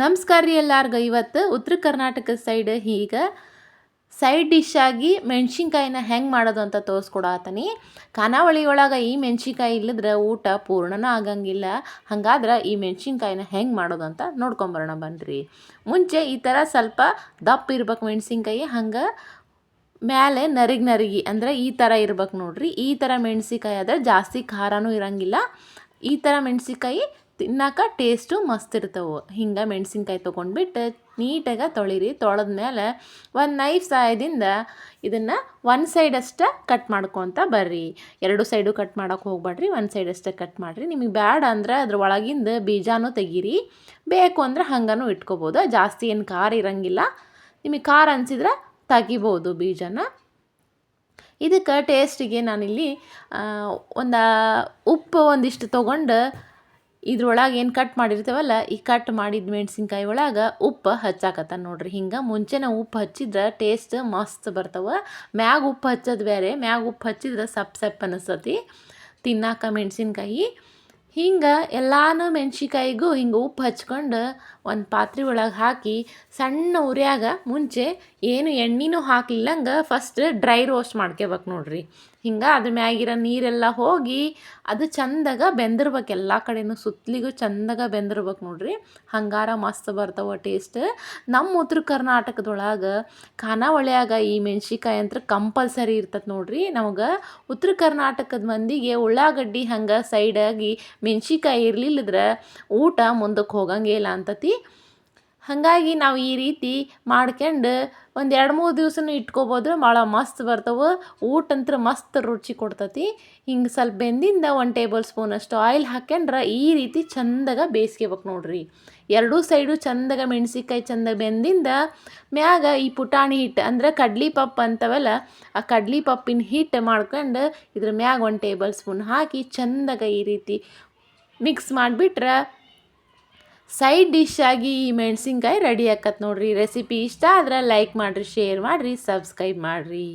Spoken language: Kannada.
ನಮಸ್ಕಾರ ರೀ ಎಲ್ಲಾರ್ಗು. ಇವತ್ತು ಉತ್ತರ ಕರ್ನಾಟಕ ಸೈಡ್ ಈಗ ಸೈಡ್ ಡಿಶ್ ಆಗಿ ಮೆಣ್ಸಿನ್ಕಾಯಿನ ಹೆಂಗೆ ಮಾಡೋದು ಅಂತ ತೋರಿಸ್ಕೊಡತ್ತೀನಿ ಖಾನಾವಳಿ ಒಳಗೆ ಈ ಮೆಣ್ಸಿನ್ಕಾಯಿ ಇಲ್ಲದ್ರೆ ಊಟ ಪೂರ್ಣನೂ ಆಗಂಗಿಲ್ಲ. ಹಂಗಾದ್ರೆ ಈ ಮೆಣ್ಸಿನ್ಕಾಯಿನ ಹೆಂಗೆ ಮಾಡೋದು ಅಂತ ನೋಡ್ಕೊಂಬರೋಣ ಬನ್ನಿರಿ ಮುಂಚೆ ಈ ಥರ ಸ್ವಲ್ಪ ದಪ್ಪ ಇರ್ಬೇಕು ಮೆಣ್ಸಿನ್ಕಾಯಿ, ಹಂಗೆ ಮೇಲೆ ನರಿಗ್ ನರಿಗಿ, ಅಂದರೆ ಈ ಥರ ಇರ್ಬೇಕು ನೋಡ್ರಿ. ಈ ಥರ ಮೆಣಸಿನ್ಕಾಯಿ ಆದರೆ ಜಾಸ್ತಿ ಖಾರನೂ ಇರಂಗಿಲ್ಲ. ಈ ಥರ ಮೆಣ್ಸಿನ್ಕಾಯಿ ತಿನ್ನಕ ಟೇಸ್ಟು ಮಸ್ತ್ ಇರ್ತವೆ. ಹಿಂಗೆ ಮೆಣಸಿನ್ಕಾಯಿ ತೊಗೊಂಡ್ಬಿಟ್ಟು ನೀಟಾಗಿ ತೊಳಿರಿ ತೊಳೆದ್ಮೇಲೆ ಒಂದು ನೈಫ್ ಸಹಾಯದಿಂದ ಇದನ್ನು ಒಂದು ಸೈಡ್ ಅಷ್ಟೇ ಕಟ್ ಮಾಡ್ಕೊತ ಬರ್ರಿ. ಎರಡು ಸೈಡು ಕಟ್ ಮಾಡೋಕೆ ಹೋಗ್ಬೇಡ್ರಿ ಒಂದು ಸೈಡ್ ಅಷ್ಟೇ ಕಟ್ ಮಾಡಿರಿ. ನಿಮಗೆ ಬ್ಯಾಡ ಅಂದ್ರೆ ಅದ್ರ ಒಳಗಿಂದ ಬೀಜನೂ ತೆಗೀರಿ. ಬೇಕು ಅಂದ್ರೆ ಹಂಗನೂ ಇಟ್ಕೋಬೋದು. ಜಾಸ್ತಿ ಏನು ಖಾರ ಇರಂಗಿಲ್ಲ. ನಿಮಗೆ ಖಾರ ಅನಿಸಿದ್ರೆ ತೆಗಿಬೋದು ಬೀಜನ. ಇದಕ್ಕೆ ಟೇಸ್ಟಿಗೆ ನಾನಿಲ್ಲಿ ಒಂದು ಉಪ್ಪು ಒಂದಿಷ್ಟು ತೊಗೊಂಡು ಇದ್ರೊಳಗೆ ಏನು ಕಟ್ ಮಾಡಿರ್ತೇವಲ್ಲ, ಈ ಕಟ್ ಮಾಡಿದ ಮೆಣಸಿನ್ಕಾಯಿ ಒಳಗೆ ಉಪ್ಪು ಹಚ್ಚಾಕತ್ತ ನೋಡ್ರಿ. ಹಿಂಗೆ ಮುಂಚೆನ ಉಪ್ಪು ಹಚ್ಚಿದ್ರೆ ಟೇಸ್ಟ್ ಮಸ್ತ್ ಬರ್ತವೆ. ಮ್ಯಾಗ ಉಪ್ಪು ಹಚ್ಚೋದು ಬೇರೆ ಮ್ಯಾಗ ಉಪ್ಪು ಹಚ್ಚಿದ್ರೆ ಸಪ್ ಸಪ್ ಅನಿಸ್ತತಿ. ತಿನ್ನಾಕ ಮೆಣಸಿನ್ಕಾಯಿ. ಹಿಂಗೆ ಎಲ್ಲಾನು ಮೆಣ್ಸಿನ್ಕಾಯಿಗೂ ಹಿಂಗೆ ಉಪ್ಪು ಹಚ್ಕೊಂಡು ಒಂದು ಪಾತ್ರೆ ಒಳಗೆ ಹಾಕಿ ಸಣ್ಣ ಉರಿಯಾಗ ಮುಂಚೆ ಏನು ಎಣ್ಣೆನೂ ಹಾಕ್ಲಿಲ್ಲಂಗೆ ಫಸ್ಟ್ ಡ್ರೈ ರೋಸ್ಟ್ ಮಾಡ್ಕೋಬೇಕು ನೋಡ್ರಿ. ಹಿಂಗೆ ಅದ್ರ ಮ್ಯಾಗಿರೋ ನೀರೆಲ್ಲ ಹೋಗಿ ಅದು ಚಂದಾಗ ಬೆಂದಿರ್ಬೇಕು ಎಲ್ಲ ಕಡೆನೂ ಸುತ್ತಲಿಗೂ ಚಂದಾಗ ಬೆಂದಿರ್ಬೇಕು ನೋಡ್ರಿ. ಹಂಗಾರ ಮಸ್ತ್ ಬರ್ತಾವ ಟೇಸ್ಟ್ ನಮ್ಮ ಉತ್ತರ ಕರ್ನಾಟಕದೊಳಗೆ ಖಾನಾವಳಿಯಾಗ ಈ ಮೆಣ್ಸಿನ್ಕಾಯಿ ಅಂತ ಕಂಪಲ್ಸರಿ ಇರ್ತದೆ ನೋಡ್ರಿ. ನಮಗೆ ಉತ್ತರ ಕರ್ನಾಟಕದ ಮಂದಿಗೆ ಉಳ್ಳಾಗಡ್ಡಿ ಹಂಗೆ ಸೈಡಾಗಿ ಮೆಣ್ಸಿನ್ಕಾಯಿ ಇರಲಿಲ್ಲದ್ರೆ ಊಟ ಮುಂದಕ್ಕೆ ಹೋಗಂಗೇ ಇಲ್ಲ ಅಂತತಿ. ಹಾಗಾಗಿ ನಾವು ಈ ರೀತಿ ಮಾಡ್ಕೊಂಡು ಒಂದು ಎರಡು ಮೂರು ದಿವ್ಸನೂ ಇಟ್ಕೊಬೋದು. ಭಾಳ ಮಸ್ತ್ ಬರ್ತವೆ. ಊಟ ಅಂತೂ ಮಸ್ತ್ ರುಚಿ ಕೊಡ್ತತಿ. ಹಿಂಗೆ ಸ್ವಲ್ಪ ಬೆಂದಿಂದ ಒಂದು ಟೇಬಲ್ ಸ್ಪೂನಷ್ಟು ಆಯಿಲ್ ಹಾಕ್ಯಂಡ್ರೆ ಈ ರೀತಿ ಚಂದಾಗ ಬೇಯಿಸ್ಕೋಬೇಕು ನೋಡ್ರಿ. ಎರಡೂ ಸೈಡು ಚಂದಾಗ ಮೆಣ್ಸಿನ್ಕಾಯಿ ಚಂದ ಬೆಂದಿಂದ ಮ್ಯಾಗ ಈ ಪುಟಾಣಿ ಹಿಟ್ಟು ಅಂದ್ರೆ ಕಡ್ಲಿ ಪಪ್ಪು ಅಂತವಲ್ಲ, ಆ ಕಡ್ಲಿ ಪಪ್ಪಿನ ಹಿಟ್ಟು ಮಾಡ್ಕೊಂಡು ಇದ್ರ ಮ್ಯಾಗ ಒಂದು ಟೇಬಲ್ ಸ್ಪೂನ್ ಹಾಕಿ ಚಂದಾಗ ಈ ರೀತಿ ಮಿಕ್ಸ್ ಮಾಡಿಬಿಟ್ರೆ ಸೈಡ್ ಡಿಶ್ ಆಗಿ ಈ ಮೆಣಸಿನ್ಕಾಯಿ ರೆಡಿ ಆಕತ್ ನೋಡ್ರಿ. ರೆಸಿಪಿ ಇಷ್ಟ ಆದ್ರೆ ಲೈಕ್ ಮಾಡಿರಿ, ಶೇರ್ ಮಾಡಿರಿ, ಸಬ್ಸ್ಕ್ರೈಬ್ ಮಾಡಿರಿ.